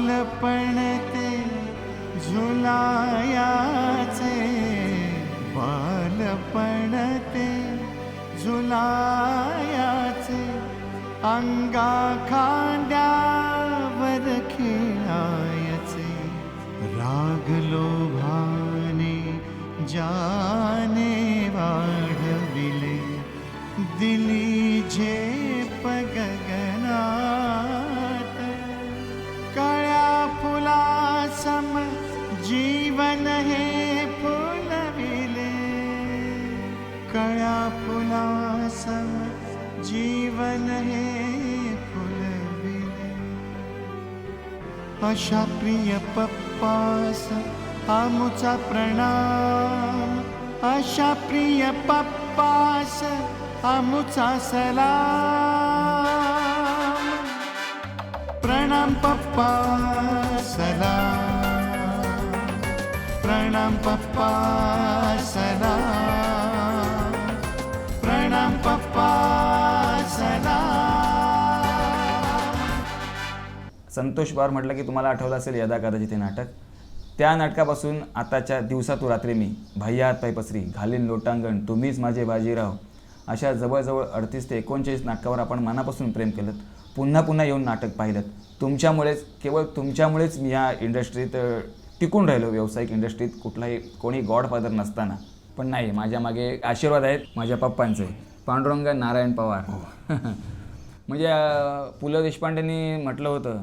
बालपणते झुलायाचे बालपणते झुलायाचे अंगा अशा प्रिय पप्पास आमुचा प्रणाम. अशा प्रिय पप्पास आमुचा सलाम. प्रणाम पप्पा सलाम. प्रणाम पप्पा सलाम. संतोष पवार म्हटलं की तुम्हाला आठवलं असेल यदा कदाचित हे नाटक? त्या नाटकापासून आताच्या दिवसातू रात्री मी भैया हात पाय पसरी घालीन लोटांगण तुम्हीच माझे बाजीराव अशा जवळजवळ अडतीस ते एकोणचाळीस नाटकावर आपण मनापासून प्रेम केलं पुन्हा पुन्हा येऊन नाटक पाहिलं तुमच्यामुळेच केवळ तुमच्यामुळेच मी ह्या इंडस्ट्रीत टिकून राहिलो व्यावसायिक इंडस्ट्रीत कुठलाही कोणी गॉडफादर नसताना. पण नाही माझ्या मागे आशीर्वाद आहेत माझ्या पप्पांचे. पांडुरंग नारायण पवार. म्हणजे अं, पु ल देशपांडेंनी म्हटलं होतं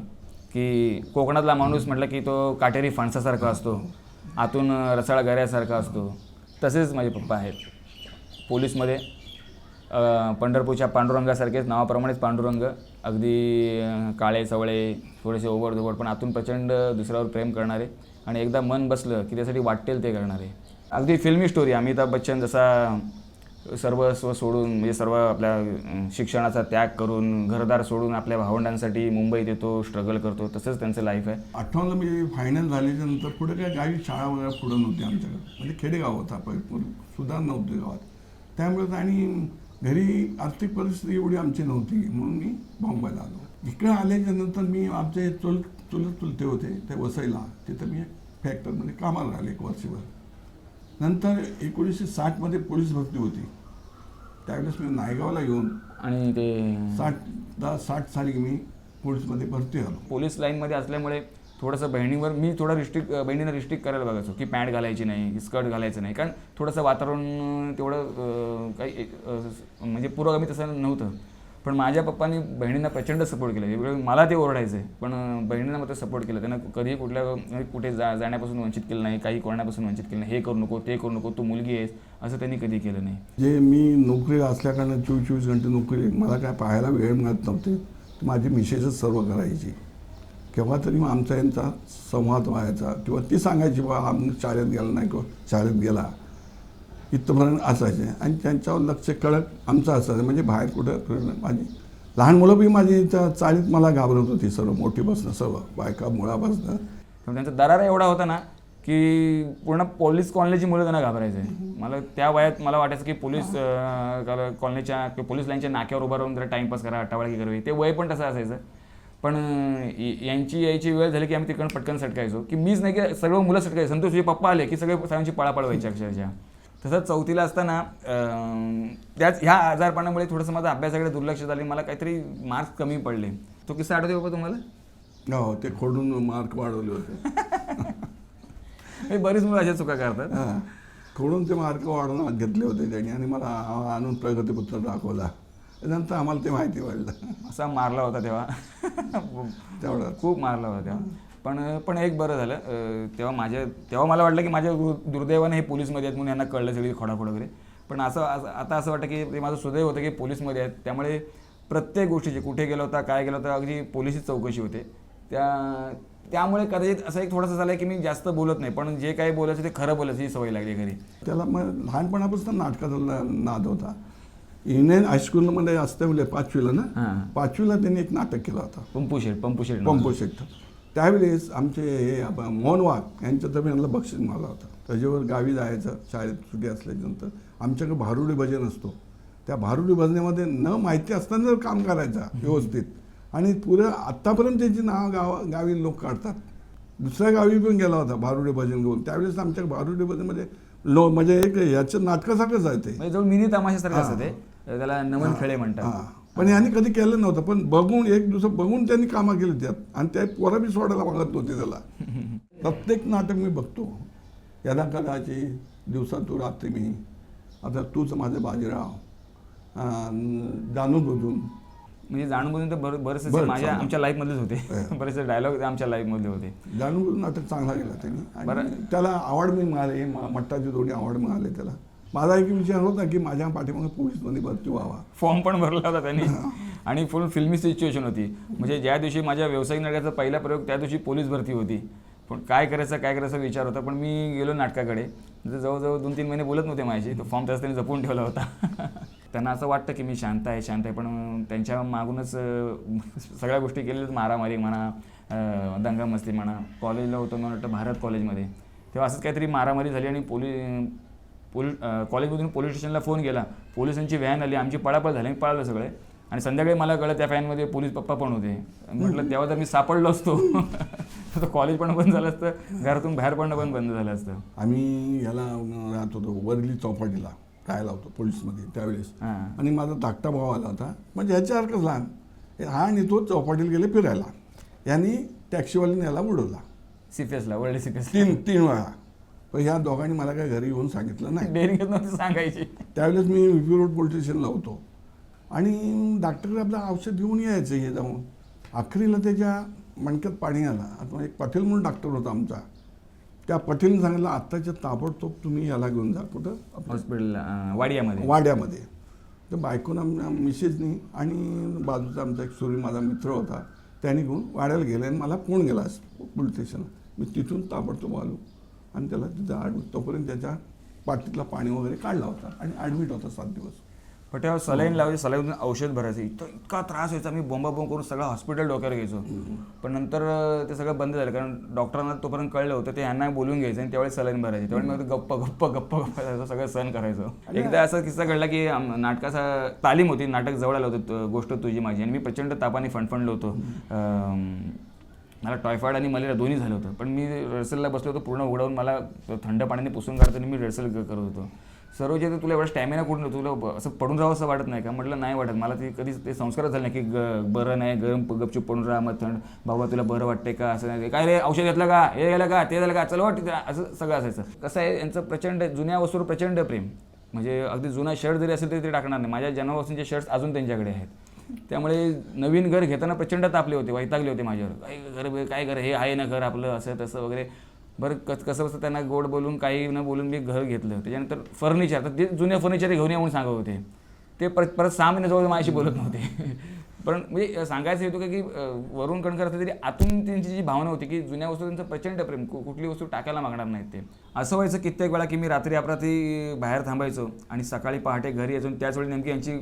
की कोकणातला माणूस म्हटलं की तो काटेरी फणसासारखा असतो आतून अं, रसाळ गऱ्यासारखा असतो. तसेच माझे पप्पा आहेत. पोलीसमध्ये पंढरपूरच्या पांडुरंगासारखेच नावाप्रमाणेच पांडुरंग. अगदी काळे सवळे थोडेसे ओबडधोबड पण आतून प्रचंड दुसऱ्यावर प्रेम करणारे आणि एकदा मन बसलं की त्यासाठी वाटेल ते करणारे. अगदी फिल्मी स्टोरी अमिताभ बच्चन जसा सर्वस्व सोडून म्हणजे सर्व आपल्या शिक्षणाचा त्याग करून घरदार सोडून आपल्या भावंडांसाठी मुंबईत येतो स्ट्रगल करतो तसंच त्यांचं लाईफ आहे. अठ्ठावन्न मी फायनल झाल्याच्यानंतर पुढे काय गावी शाळा वगैरे पुढं नव्हती आमच्याकडे. म्हणजे खेडेगाव होता पण सुद्धा नव्हते गावात. त्यामुळे आणि घरी आर्थिक परिस्थिती एवढी आमची नव्हती म्हणून मी बॉम्बेला आलो. इकडे आल्याच्यानंतर मी आमचे चुल चुलत चुलते होते ते वसईला. तिथं मी फॅक्टरमध्ये म्हणजे कामाला राहिले एक वर्षभर. नंतर एकोणीसशे साठमध्ये पोलीस भरती होती. त्यावेळेस मी नायगावला येऊन आणि ते साठ दहा साठ साली मी पोलीसमध्ये भरती झालो. पोलीस लाईनमध्ये असल्यामुळे थोडंसं बहिणीवर मी थोडं रिस्ट्रिक्ट बहिणीनं रिस्ट्रिक्ट करायला बघायचो की पॅन्ट घालायची नाही स्कर्ट घालायचं नाही. कारण थोडंसं वातावरण तेवढं काही म्हणजे पुरोगामी तसं नव्हतं. पण माझ्या पप्पांनी बहिणींना प्रचंड सपोर्ट केला. मला ते ओरडायचं आहे पण बहिणींना मात्र सपोर्ट केलं. त्यांना कधीही कुठल्या कुठे जा जाण्यापासून वंचित केलं नाही काही करण्यापासून वंचित केलं नाही. हे करू नको ते करू नको तू मुलगी आहेस असं त्यांनी कधी केलं नाही. जे मी नोकरी असल्याकारणाने चोवीस चोवीस घंटे नोकरी मला काय पाहायला वेळ मिळत नव्हते. माझी मिसेसच सर्व करायची. केव्हा तरी मग आमचा यांचा संवाद व्हायचा. किंवा ती सांगायची बा आम्ही शाळेत गेला नाही किंवा शाळेत गेला. इथपर्यंत असायचे. आणि त्यांच्यावर लक्ष कळत आमचं असायचं. म्हणजे बाहेर कुठं फिरणं. माझी लहान मुलं बी माझी त्या चाळीत मला घाबरत होती सर्व. मोठी बसणं सर्व. बायका मुळा बसणं. पण त्यांचा दरारा एवढा होता ना की पूर्ण पोलीस कॉलनीची मुलं त्यांना घाबरायचे. मला त्या वयात मला वाटायचं की पोलीस कॉलनीच्या किंवा पोलीस लाईनच्या नाक्यावर उभं राहून जरा टाइमपास करा अट्टावाळकी करावी. ते वय पण तसं असायचं. पण यांची यायची वेळ झाली की आम्ही तिकडून पटकन सटकायचो. की मीच नाही की सर्व मुलं सटकायचे. संतोष तुझे पप्पा आले की सगळे सगळ्यांची पळापळ व्हायची अक्षरशः. तसंच चौथीला असताना त्याच ह्या आजारपणामुळे थोडंसं माझं अभ्यासाकडे दुर्लक्ष झाले मला काहीतरी मार्क्स कमी पडले. तो किस्सा आठवते बाबा तुम्हाला? हो ते खोडून मार्क वाढवले होते. हे बरीच मुलं अशा चुका करतात. हां. खोडून ते मार्क वाढवून घेतले होते त्यांनी आणि मला आणून प्रगतीपत्र दाखवला. नंतर आम्हाला ते माहिती पडलं. असा मारला होता तेव्हा. तेवढं. खूप मारला होता तेव्हा. पण पण एक बरं झालं. तेव्हा माझ्या तेव्हा मला वाटलं की माझ्या दुर्दैवाने हे पोलीसमध्ये आहेत म्हणून यांना कळलं सगळी खोडाखोड वगैरे. पण असं आता असं वाटतं की ते माझं सुदैव होतं की पोलीसमध्ये आहेत. त्यामुळे प्रत्येक गोष्टीची कुठे गेलं होता काय गेलं होतं अगदी पोलिसच चौकशी होते. त्या त्यामुळे कदाचित असं एक थोडंसं झालं की मी जास्त बोलत नाही. पण जे काही बोलायचं ते खरं बोलायचं ही सवय लागली घरी. त्याला मग लहानपणापासून नाटकाचा नाद होता. इंडियन हायस्कूलमध्ये असते म्हणजे पाचवीला ना? पाचवीला त्यांनी एक नाटक केलं होतं. पंपू शेट पंपू शेट पंपो शेट त्यावेळेस आमचे हे मोहन वाघ यांच्यातर्फे यांना बक्षीस मिळाला होता. त्याच्यावर गावी जायचं शाळेत सुट्टी असल्याच्यानंतर आमच्याकडे भारुडी भजन असतो. त्या भारुडी भजनेमध्ये न माहिती असताना जर काम करायचा व्यवस्थित आणि पुरं आत्तापर्यंत त्याची नाव गाव गावी लोक काढतात दुसऱ्या गावी पण गेला होता भारुडी भजन घेऊन. त्यावेळेस आमच्या भारुडी भजनमध्ये लो म्हणजे एक याचं नाटकासारखंच आहे ते. म्हणजे मिनी तमाशासारखं असतं ते त्याला नमन खेळे म्हणतात. पण यांनी कधी केलं नव्हतं. पण बघून एक दिवस बघून त्यांनी कामं केली त्यात. आणि ते पोरं बी सोडायला मागत नव्हते त्याला. प्रत्येक नाटक मी बघतो. यदा कदाची दिवसा तू रात्री मी आता तूच माझे बाजीराव जाणून बुजून. म्हणजे जाणून बुजून तर बरं बरेचसे बरं, माझ्या. आमच्या लाईफ मधलेच होते. हा. बरेचसे डायलॉग आमच्या लाईफ मधले होते. जाणून बुजून नाटक चांगला गेला त्यांनी. त्याला आवड मी मिळाले. मट्टाची दोन्ही आवड मिळाले त्याला. माझा एक विचार होता की माझ्या पाठीमागे पोलीसमध्ये भरती व्हावा. फॉर्म पण भरला होता त्यांनी. आणि फुल फिल्मी सिच्युएशन होती. म्हणजे ज्या दिवशी माझ्या व्यावसायिक नाटकाचा पहिला प्रयोग त्या दिवशी पोलीस भरती होती. पण काय करायचं काय करायचा विचार होता. पण मी गेलो नाटकाकडे. तर जवळजवळ दोन तीन महिने बोलत नव्हते माझ्याशी. तो फॉर्म त्याच त्यांनी जपून ठेवला होता. त्यांना असं वाटतं की मी शांत आहे शांत आहे. पण त्यांच्या मागूनच सगळ्या गोष्टी केलेल्या मारामारी म्हणा दंगामस्ती म्हणा. कॉलेजला होतो मला वाटतं भारत कॉलेजमध्ये तेव्हा असंच काहीतरी मारामारी झाली आणि पोलीस पोली कॉलेजमधून पोलीस स्टेशनला फोन केला. पोलिसांची व्हॅन आली आमची पळापळ झाली मी पळालो सगळे. आणि संध्याकाळी मला कळलं त्या व्हॅनमध्ये पोलीस पप्पा पण होते. म्हटलं तेव्हा तर मी सापडलो असतो. तर कॉलेज पण बंद झालं असतं घरातून बाहेर पडणं पण बंद झालं असतं. आम्ही याला राहत होतो वरली चौपाटीला राहायला होतो पोलीसमध्ये त्यावेळेस. आणि माझा धाकटा भाऊ आला होता. म्हणजे ह्याच्यासारखंच लहान. हे आणि तो चौपाटीला गेले फिरायला. यांनी टॅक्सीवाल्याने याला उडवला सीपीएसला वर्ल्ड सीपीएस तीन तीन वेळा. पण ह्या दोघांनी मला काय घरी येऊन सांगितलं नाही. सांगायची. त्यावेळेस मी व्ही रोड पोलीस स्टेशनला होतो. आणि डॉक्टरकडे आपलं औषध घेऊन यायचं हे जाऊन. अखेरीला त्याच्या मणक्यात पाणी आलं. आता एक पाटील म्हणून डॉक्टर होता आमचा. त्या पाटीलने सांगितलं आत्ताच्या ताबडतोब तुम्ही याला घेऊन जा कुठं? हॉस्पिटल वाडियामध्ये. वाड्यामध्ये. तर बायकोनं आम- मिसेसनी आणि बाजूचा आमचा एक सुरी माझा मित्र होता त्याने घेऊन वाड्याला गेले आणि मला फोन गेला पोलीस स्टेशनला मी तिथून ताबडतोब आलो. आणि त्याला तिथं ॲडमिट तोपर्यंत त्याच्या पाठीतला पाणी वगैरे काढला होता आणि ॲडमिट होता सात दिवस. पण तेव्हा सलाईन लावायची सलाईन औषध भरायचं. इतकं इतका त्रास व्हायचा. मी बोंबा बोंब करून सगळं हॉस्पिटल डोक्यावर घ्यायचो. पण नंतर ते सगळं बंद झालं. कारण डॉक्टरांना तोपर्यंत कळलं होतं ते यांना बोलून घ्यायचं आणि त्यावेळेस सलाईन भरायची. त्यावेळी मग गप्प गप्प गप्प गप्प असं सगळं सहन करायचं. एकदा असा किस्सा घडला की नाटकाचा तालीम होती. नाटक जवळ आलं होतं गोष्ट तुझी माझी. आणि मी प्रचंड तापाने फणफणलो होतो. मला टॉयफॉईड आणि मलेरिया दोन्ही झालं होतं. पण मी रिहर्सलला बसलो होतो पूर्ण उघडावून मला थंड पाण्याने पुसून काढताना मी रिहर्सल करत होतो. सर्व जे तुला एवढा स्टॅमिना कुठून तुला असं पडून राहावं असं वाटत नाही का? म्हटलं नाही वाटत. मला ते कधीच ते संस्कारच झाले नाही की ग बरं नाही गरम गपचूप पडून राहा मग थंड. बाबा तुला बरं वाटते का? असं नाही. काय रे औषध घेतलं का? हे गेलं का? ते झालं का? चल वाटतं असं सगळं असायचं. कसं आहे यांचं प्रचंड जुन्या वस्तूवर प्रचंड प्रेम. म्हणजे अगदी जुना शर्ट जरी असेल तरी ते टाकणार नाही. माझ्या जन्मवस्तूंचे शर्ट्स अजून त्यांच्याकडे आहेत. त्यामुळे नवीन घर घेताना प्रचंड तापले होते वैतागले होते माझ्यावर. काय घर काय घर? हे आहे ना घर आपलं असं तसं वगैरे. बरं कस कसं कसं त्यांना गोड बोलून काही न बोलून मी घर घेतलं. त्याच्यानंतर फर्निचर तर ते जुने फर्निचर घेऊन येऊन म्हणून सांगत होते. ते परत परत सहा महिन्याजवळ माझ्याशी बोलत नव्हते. पण म्हणजे सांगायचं येतो की वरून कणकर असलं तरी आतून त्यांची जी भावना होती की जुन्या वस्तू त्यांचं प्रचंड प्रेम कुठली वस्तू टाकायला मागणार नाहीत ते. असं व्हायचं कित्येक वेळा की मी रात्री अपरात्री बाहेर थांबायचो आणि सकाळी पहाटे घरी यायचो त्याच वेळी नेमकी यांची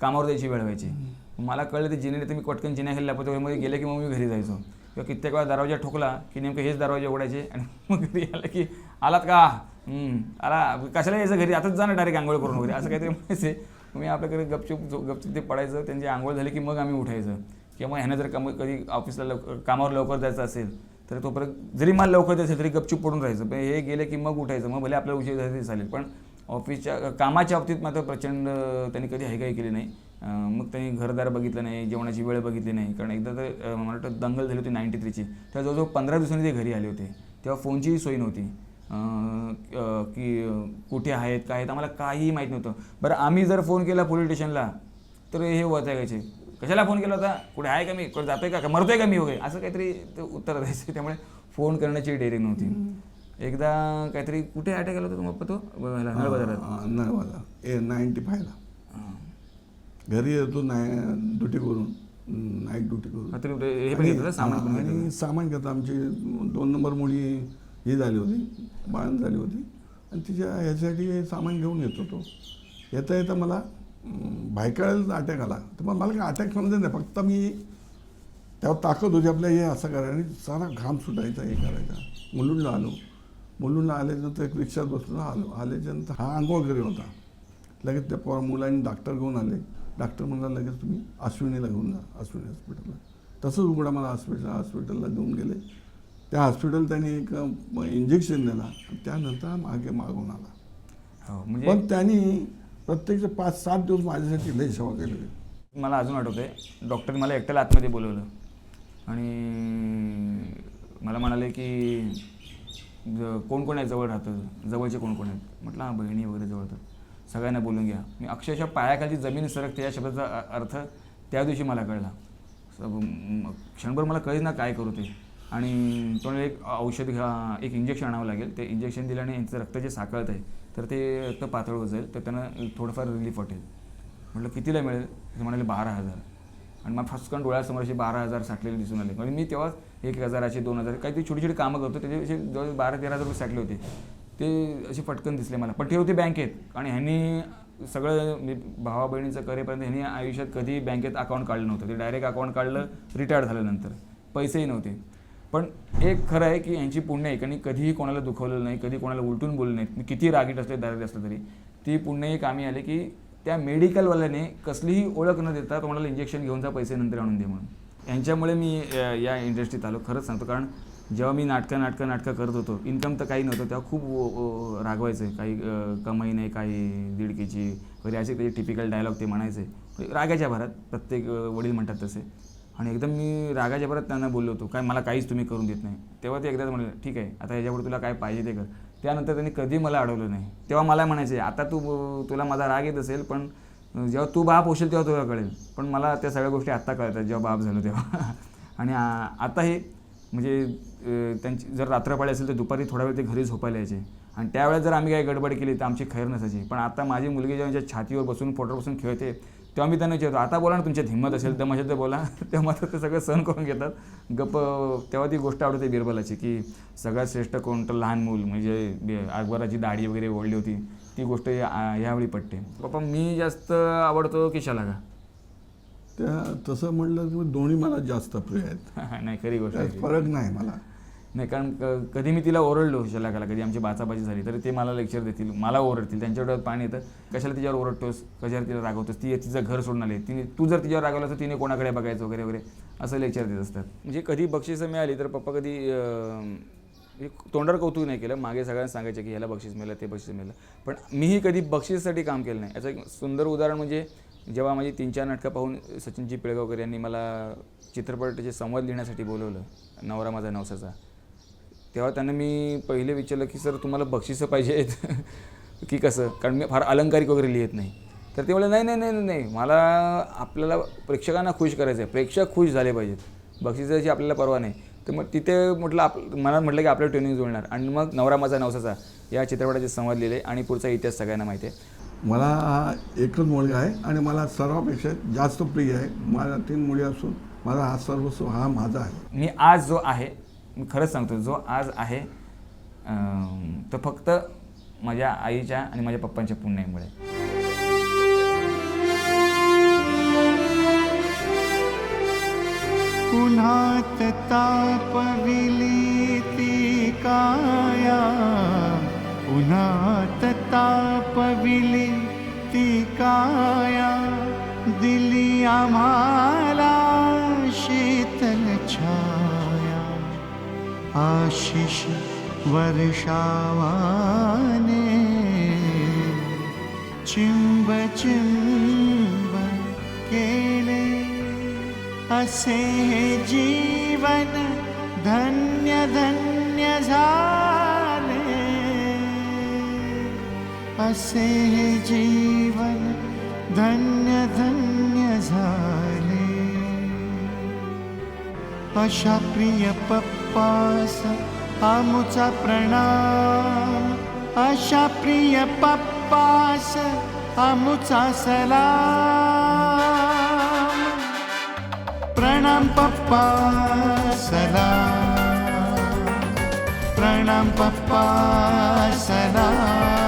कामावर जायची वेळ व्हायची. मला कळलं ते जिने तर मी कटकन जिन्या खाली लपत मध्ये गेले की मग मी घरी जायचो. किंवा कित्येक वेळा दरवाजा ठोकला की नेमकं हेच दरवाजे उघडायचे आणि मग घरी आलं की आलात का? आला. कशाला यायचं घरी? आताच जा ना डायरेक्ट आंघोळ करून वगैरे. असं काहीतरी म्हणायचे. मी आपल्याकडे गपचूप गपचूप ते पडायचं. त्यांची आंघोळ झाली की मग आम्ही उठायचं. किंवा मग ह्यानं जर काम कधी ऑफिसला लवकर कामावर लवकर जायचं असेल तर तोपर्यंत जरी मला लवकर जायचं तरी गपचूप पडून राहायचं. पण हे गेले की मग उठायचं. मग भले आपल्याला उशीर झाला तरी चालेल. पण ऑफिसच्या कामाच्या बाबतीत मात्र प्रचंड त्यांनी कधी हायगाई केली नाही. मग त्यांनी घरदार बघितलं नाही जेवणाची वेळ बघितली नाही. कारण एकदा तर मला वाटतं दंगल झाली होती नाईन्टी थ्रीची तेव्हा जवळजवळ पंधरा दिवसांनी ते घरी आले होते. तेव्हा फोनचीही सोय नव्हती. की कुठे आहेत काय आहेत आम्हाला काहीही माहीत नव्हतं. बरं आम्ही जर फोन केला पोलीस स्टेशनला तर हे वाचायचे कशाला फोन केला होता? कुठे आहे का मी? कुठे जातोय का? मरतोय का मी वगैरे? असं काहीतरी ते उत्तर द्यायचं. त्यामुळे फोन करण्याची डेअरी नव्हती. एकदा काहीतरी कुठे अटॅक आला होता तुम्हाला तो? नळबाजारात नळवाला ए नाईन्टी फायला घरी येतो नाय ड्युटी करून. नाईट ड्युटी करून. हे? सामान आणि सामान घेतो आमची दोन नंबर मुली ही झाली होती बाळण झाली होती. आणि तिच्या ह्याच्यासाठी सामान घेऊन येतो तो. येता येता मला भायकाळ्याला अटॅक आला. तर मग मला काय अटॅक समजत नाही. फक्त मी तेव्हा ताकद होती आपल्या हे असं करायला. आणि सारा घाम सुटायचा हे करायचा. मुलुंडला आलो. मुलुंडला आल्यानंतर एक रिक्षात बसलो आलो. आल्याच्यानंतर हा आंघोळ घरी होता. लगेच त्या पोरा मुलांनी डॉक्टर घेऊन आले. डॉक्टर म्हणला लगेच तुम्ही अश्विनीला घेऊन जा अश्विनी हॉस्पिटलला तसंच उघडा मला हॉस्पिटल हॉस्पिटलला घेऊन गेले. त्या हॉस्पिटल त्यांनी एक इंजेक्शन दिला. त्यानंतर मागे मागून आला. हो म्हणजे पण त्यांनी प्रत्यक्ष पाच सात दिवस माझ्यासाठी लय सेवा केली मला अजून आठवतंय डॉक्टरने मला एकट्याला आतमध्ये बोलवलं. आणि मला म्हणाले की कोण कोण आहे जवळ राहतं? जवळचे कोण कोण आहेत? म्हटलं हां बहिणी वगैरे जवळ राहतात. सगळ्यांना बोलून घ्या. मी अक्षरशः पायाखाली जमीन सरकते या शब्दाचा अर्थ त्या दिवशी मला कळला. क्षणभर मला कळेल ना काय करू ते. आणि तो एक औषध घ्या एक इंजेक्शन आणावं लागेल. ते इंजेक्शन दिल्याने यांचं रक्त जे साकळत आहे तर ते रक्त पातळ होत जाईल तर त्यांना थोडंफार रिलीफ वाटेल. म्हटलं कितीला मिळेल? ते म्हणाले बारा हजार. आणि मग फसकन डोळ्यासमोर असे बारा हजार साठलेले दिसून आले. म्हणजे मी तेव्हा एक हजाराचे दोन हजार काहीतरी छोटी छोटी कामं करतो त्याचे असे जवळ बारा तेरा हजार रुपये साठले होते. ते असे पटकन दिसले मला. पण ते होते बँकेत आणि ह्यांनी सगळं मी भावा बहिणीचं करेपर्यंत ह्यांनी आयुष्यात कधी बँकेत अकाउंट काढलं नव्हतं. ते डायरेक्ट अकाउंट काढलं रिटायर्ड झाल्यानंतर. पैसेही नव्हते. पण एक खरं आहे की यांची पुण्य आहे आणि कधीही कोणाला दुखवलेलं नाही कधी कोणाला उलटून बोललं नाही किती रागीट असले दारिद्र्य असलं तरी. ती पुण्यही एक आले की त्या मेडिकलवाल्याने कसलीही ओळख न देता तुम्हाला इंजेक्शन घेऊन जा पैसे नंतर आणून दे म्हणून. यांच्यामुळे मी या इंडस्ट्रीत आलो. खरंच सांगतो कारण जेव्हा मी नाटकं नाटकं नाटकं करत होतो इन्कम तर काही नव्हतं तेव्हा खूप रागवायचं आहे रागवायचं. काही कमाई नाही काही दीडकीची वगैरे असे त्याचे टिपिकल डायलॉग ते म्हणायचे. रागाच्या भरात प्रत्येक वडील म्हणतात तसे. आणि एकदम मी रागाच्या परत त्यांना बोललो होतो काय मला काहीच तुम्ही करून देत नाही. तेव्हा ते एकदाच म्हणले ठीक आहे आता याच्यापुढे तुला काय पाहिजे ते कर. त्यानंतर त्यांनी कधी मला अडवलं नाही. तेव्हा मला म्हणायचे आता तू तुला माझा राग येत असेल पण जेव्हा तू बाप होशील तेव्हा तुला कळेल. पण मला त्या सगळ्या गोष्टी आत्ता कळतात जेव्हा बाप झालो तेव्हा. आणि आ- आता हे म्हणजे त्यांची जर रात्रपाळी असेल तर दुपारी थोडा वेळ ते घरी झोपायला यायचे. आणि त्यावेळेस जर आम्ही काही गडबड केली तर आमची खैर नसायची. पण आता माझी मुलगी जेव्हा छातीवर बसून पोटावर बसून खेळते तेव्हा मी त्यांना विचारतो आता बोला ना तुमच्यात हिंमत असेल तर बोला. तेव्हा मात्र ते सगळं सहन करून घेतात. गप्प तेव्हा ती गोष्ट आवडते बिरबलाची की सगळ्यात श्रेष्ठ कोणतं लहान मूल म्हणजे बे- अकबराची दाढी वगैरे ओढली होती ती गोष्ट या- यावेळी पटते. पप्पा मी जास्त आवडतो किशाला का त्या तसं म्हणलं की दोन्ही मला जास्त प्रिय आहेत. नाही खरी गोष्ट फरक नाही मला. नाही कारण क- कधी मी तिला ओरडलो शलाकाला कधी आमची बाचाबाची झाली तरी ते मला लेक्चर देतील मला ओरडतील त्यांच्या डोळ्यात पाणी येतं. कशाला तिच्यावर ओरडतोस? कशाला तिला रागवतोस? ती तिचं घर सोडून आली तिने तू जर तिच्यावर रागवलं तर तिने कोणाकडे बघायचं वगैरे वगैरे असं लेक्चर देत असतात. म्हणजे कधी बक्षिसं मिळाली तर पप्पा कधी तोंडावर कौतुक नाही केलं मागे सगळ्यांना सांगायचं की ह्याला बक्षीस मिळालं ते बक्षीस मिळालं. पण मीही कधी बक्षीससाठी काम केलं नाही. याचं एक सुंदर उदाहरण म्हणजे जेव्हा माझी तीन चार नाटकं पाहून सचिनजी पिळगावकर यांनी मला चित्रपटाचे संवाद लिहिण्यासाठी बोलवलं नवरा माझा नवसाचा. तेव्हा त्यांना मी पहिले विचारलं की सर तुम्हाला बक्षिसं पाहिजे आहेत. की कसं? कारण मी फार अलंकारिक वगैरे लिहित नाही. तर ते म्हणले नाही नाही नाही नाही, मला आपल्याला प्रेक्षकांना खुश करायचं आहे प्रेक्षक खुश झाले पाहिजेत. बक्षिसाची आपल्याला परवा नाही. तर मग तिथे म्हटलं आप मनात म्हटलं की आपलं ट्रेनिंग जुळणार. आणि मग नवरा माझा नवसाचा या चित्रपटाचे संवाद लिहिले आणि पुढचा इतिहास सगळ्यांना माहिती आहे. मला हा एकच मुलगा आहे आणि मला सर्वापेक्षा जास्त प्रिय आहे. माझ्या तीन मुली असून माझा हा सर्वस्व हा माझा आहे. मी आज जो आहे मी खरंच सांगतो जो आज आहे तो फक्त माझ्या आईच्या आणि माझ्या पप्पांच्या पुण्यामुळे. वर्षावाने चिंब चिंब केले असे हे जीवन धन्य धन्य झाले. असे हे जीवन धन्य धन्य झाले. अशा प्रिय पप्पास आमुचा प्रणाम. अशा प्रिय पप्पास आमुचा सलाम. प्रणाम पप्पा सलाम. प्रणाम पप्पा सलाम.